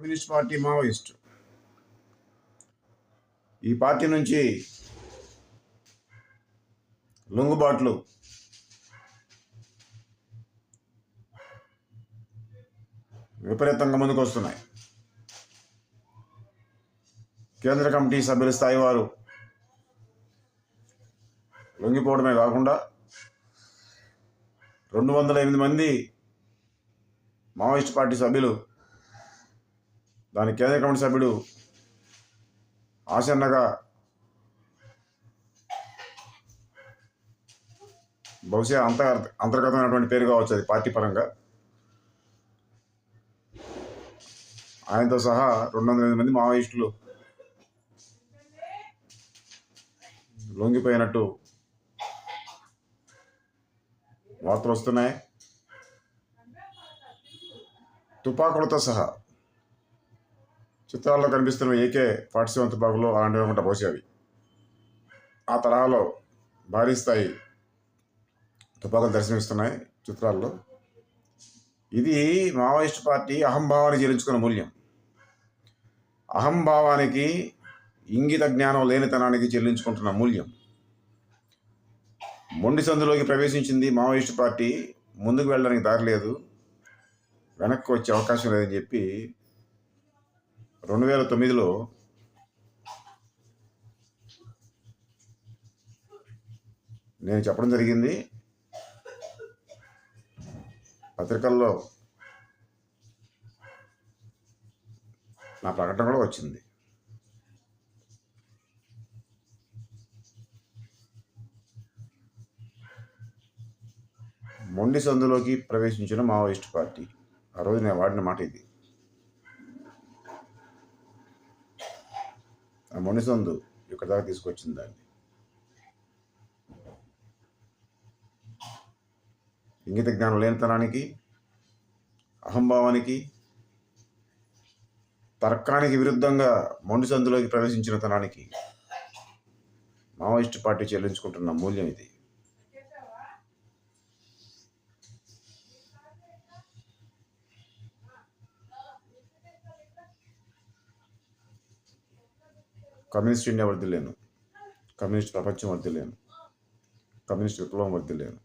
Communist party Maoist. ఈ party నుంచి లొంగుబాట్లు. విపరీతంగా ముందుకు వస్తున్నాయి. కేంద్ర కమిటీ సభ్యుల స్థాయి వారు లొంగిపోవడమే కాకుండా రెండు వందల ఎనిమిది మంది మావోయిస్ట్ పార్టీ సభ్యులు దాని కేంద్ర కమిటీ సభ్యుడు ఆసన్నగా బహుశా అంత అంతర్గతమైనటువంటి పేరు కావచ్చు అది పార్టీ పరంగా. ఆయనతో సహా రెండు వందల ఎనిమిది మంది మావోయిస్టులు లొంగిపోయినట్టు వార్తలు వస్తున్నాయి. తుపాకులతో సహా చిత్రాల్లో కనిపిస్తున్న ఏకే ఫార్టీ సెవెన్ తుపాకులు అలాంటివి అనుకుంటా అవి. ఆ తరహాలో భారీ స్థాయి తుపాకులు దర్శనమిస్తున్నాయి చిత్రాల్లో. ఇది మావోయిస్ట్ పార్టీ అహంభావాన్ని చెల్లించుకున్న మూల్యం. అహంభావానికి ఇంగిత జ్ఞానం లేనితనానికి చెల్లించుకుంటున్న మూల్యం. మొండి సందులోకి ప్రవేశించింది మావోయిస్ట్ పార్టీ. ముందుకు వెళ్ళడానికి దారి లేదు. వెనక్కి వచ్చే అవకాశం లేదని చెప్పి రెండు వేల తొమ్మిదిలో నేను చెప్పడం జరిగింది. పత్రికల్లో నా ప్రకటన కూడా వచ్చింది. మొండి సందులోకి ప్రవేశించిన మావోయిస్ట్ పార్టీ. ఆ రోజు నేను వాడిన మాట ఇది. ఆ మొండి ఇక్కడ దాకా తీసుకొచ్చింది దాన్ని. ఇంగిత జ్ఞానం లేనితనానికి అహంభావానికి తర్కానికి విరుద్ధంగా మొండిసందులోకి ప్రవేశించిన తనానికి మావోయిస్ట్ పార్టీ చెల్లించుకుంటున్న మూల్యం ఇది. కమ్యూనిస్ట్ ఇండియా వర్దిలేను కమ్యూనిస్ట్ ప్రపంచం వర్దిలేను కమ్యూనిస్ట్ విప్లవం వర్దిలేను